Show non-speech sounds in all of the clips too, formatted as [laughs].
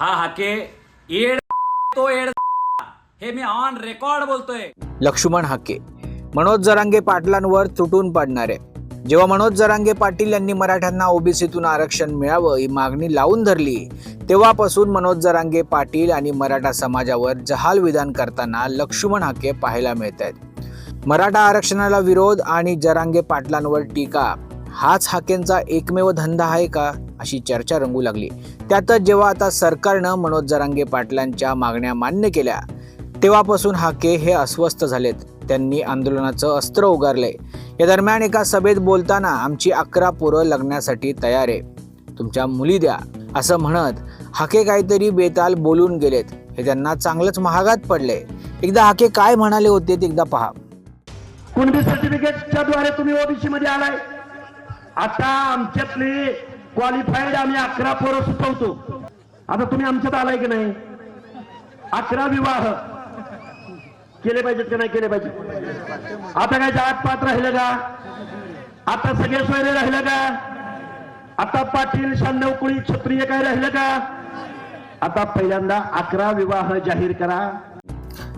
हा हाके येड [laughs] तो येड [laughs] हे मी ऑन रेकॉर्ड बोलतोय. लक्ष्मण हाके. मनोज जरांगे पाटलांवर तुटून पडणारे. जेव्हा मनोज जरांगे पाटील यांनी मराठ्यांना ओबीसीतून आरक्षण मिळावं ही मागणी लावून धरली तेव्हापासून मनोज जरांगे पाटील आणि मराठा समाजावर जहाल विधान करताना लक्ष्मण हाके पाहायला मिळत आहेत मराठा आरक्षणाला विरोध आणि जरांगे पाटलांवर टीका. हाच हाकेंचा एकमेव धंदा आहे का? अशी चर्चा रंगू लागली. त्यातच जेव्हा आता सरकारनं मनोज जरांगे पाटलांच्या मागण्या मान्य केल्या तेव्हापासून हाके हे अस्वस्थ झालेत. त्यांनी आंदोलनाचं अस्त्र उगारले या दरम्यान एका सभेत बोलताना आमची अकरा पोरं लग्नासाठी तयार आहे. तुमच्या मुली द्या असं म्हणत हाके काहीतरी बेताल बोलून गेलेत. हे त्यांना चांगलंच महागात पडले एकदा हाके काय म्हणाले होते ते एकदा पहा. कुणबी सर्टिफिकेटच्या द्वारे तुम्ही ओबीसी मध्ये आलाय? आता आमच्यातली क्वालिफाईड आम्ही अकरा पोरं सुचवतो. आता तुम्ही आमच्यात आलाय की नाही? अकरा विवाह. केले पाहिजेत की नाही केले पाहिजे आता काय जात पात राहिलं का? आता सगळे सोयरे राहिलं का? आता पाटील शहाण्णव कुळी क्षत्रिय काय राहिलं का? आता पहिल्यांदा अकरा विवाह जाहीर करा.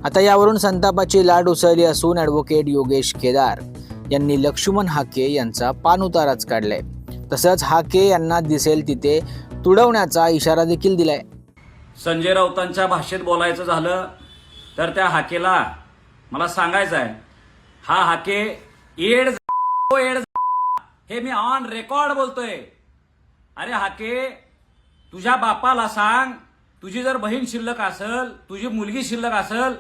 आता यावरून संतापाची लाट उसळली असून ॲडव्होकेट योगेश केदार यांनी लक्ष्मण हाके यांचा पानउताराच काढलाय. तसंच हाके यांना दिसेल तिथे तुडवण्याचा इशारा देखील दिलाय. संजय राऊतांच्या भाषेत बोलायचं झालं तर त्या हाकेला मला सांगायचं आहे हा हाके एड एड हे मी ऑन रेकॉर्ड बोलतोय. अरे हाके तुझ्या बापाला सांग तुझी जर बहीण शिल्लक असल तुझी मुलगी शिल्लक असल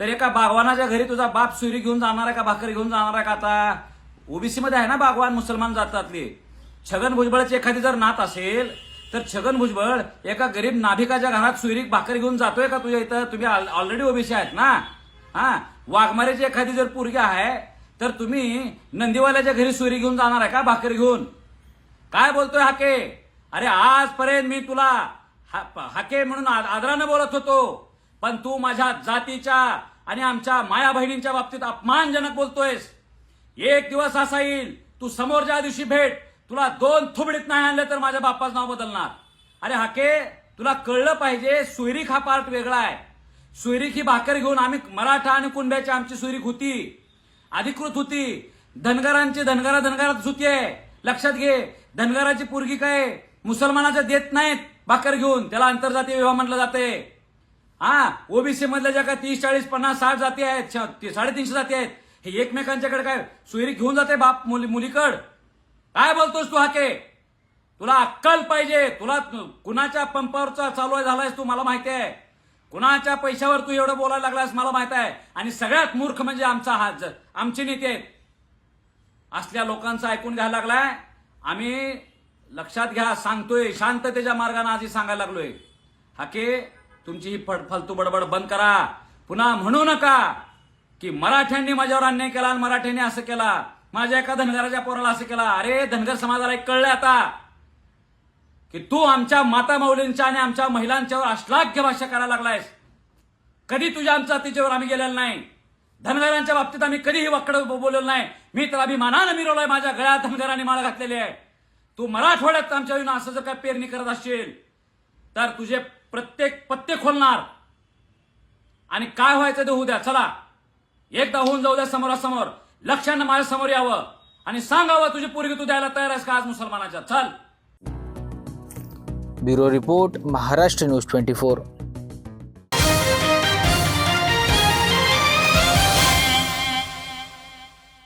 तर एका बागवानाच्या घरी तुझा बाप सुरी घेऊन जाणार आहे का भाकर घेऊन जाणार आहे का आता? ओबीसी मध्ये आहे ना बागवान मुसलमान जातातले. छगन भुजबळाची एखादी जर नात असेल तर छगन भुजबळ एका गरीब नाभिकाच्या घरात सुईरीक भाकर घेऊन जातोय का तुझ्या इथं? तुम्ही ऑलरेडी ओबीसी आहेत ना? हा? वाघमारेची एखादी जर पोरगी आहे तर तुम्ही नंदीवाल्याच्या घरी सुरी घेऊन जाणार आहे का भाकर घेऊन? काय बोलतोय हाके? अरे आजपर्यंत मी तुला हा- हाके म्हणून आदरानं बोलत होतो पण तू माझ्या जातीच्या आणि आमच्या माया बहिणींच्या बाबतीत अपमानजनक बोलतोयस. एक दिवस असा येईल तू समोरच्या दिवशी भेट तुला दोन थुबडीत नाही आणलं तर माझ्या बाप्पाचं नाव बदलणार. अरे हाके तुला कळलं पाहिजे सुयरीक हा पार्ट वेगळा आहे. सुयरीक ही भाकर घेऊन आम्ही मराठा आणि कुंड्याची आमची सुरीख होती. अधिकृत होती. धनगरांची धनगरा धनगरात होती आहे लक्षात घे धनगराची पोरगी काय? मुसलमानाच्या देत नाहीत भाकर घेऊन. त्याला आंतरजातीय विवाह म्हटलं जाते. हा ओबीसी मधल्या ज्या काय तीस चाळीस पन्नास साठ जाती आहेत. ते साडेतीनशे जाती आहेत. हे एकमेकांच्याकडे काय? सुयरी घेऊन जाते बाप मुली मुलीकड. काय बोलतोस तू हाके? तुला अक्कल पाहिजे. तुला कुणाच्या पंपावरचा चालू आहे झालायस तू मला माहिती आहे. कुणाच्या पैशावर तू एवढं बोलायला लागलास मला माहीत आहे. आणि सगळ्यात मूर्ख म्हणजे आमचा हा आमचे नेते असल्या लोकांचं ऐकून घ्यायला लागलाय. आम्ही लक्षात घ्या सांगतोय. शांततेच्या मार्गाने आधी सांगायला लागलोय. हाके तुमची ही फड- फालतू बडबड बंद करा. पुन्हा म्हणू नका की मराठ्यांनी माझ्यावर अन्याय केला आणि मराठ्यांनी असं केला. माझ्या एका धनगराच्या पोराला असं केला अरे धनगर समाजाला एक कळलं आता की तू आमच्या माता माऊलींच्या आणि आमच्या महिलांच्यावर अश्लाघ्य भाषा करायला लागलायस. कधी तुझ्या आमच्या तिच्यावर आम्ही गेलेलो नाही. धनगरांच्या बाबतीत आम्ही कधीही वाकडं ब- बोललेलो नाही. मी तर अभिमानानं मिरवलोय माझ्या गळ्यात धनगराने माळ घातलेली आहे. तू मराठवाड्यात आमच्या विना असं जर काय पेरणी करत असशील तर तुझे प्रत्येक पत्ते खोलणार. आणि काय व्हायचं ते होऊ द्या चला. एकदा होऊन जाऊ द्या समोरासमोर. लक्षानं माझ्यासमोर यावं आणि सांगावं तुझी पोरगी तू द्यायला तयार आहेस का आज मुसलमानाच्या? चल. Bureau report Maharashtra news twenty four.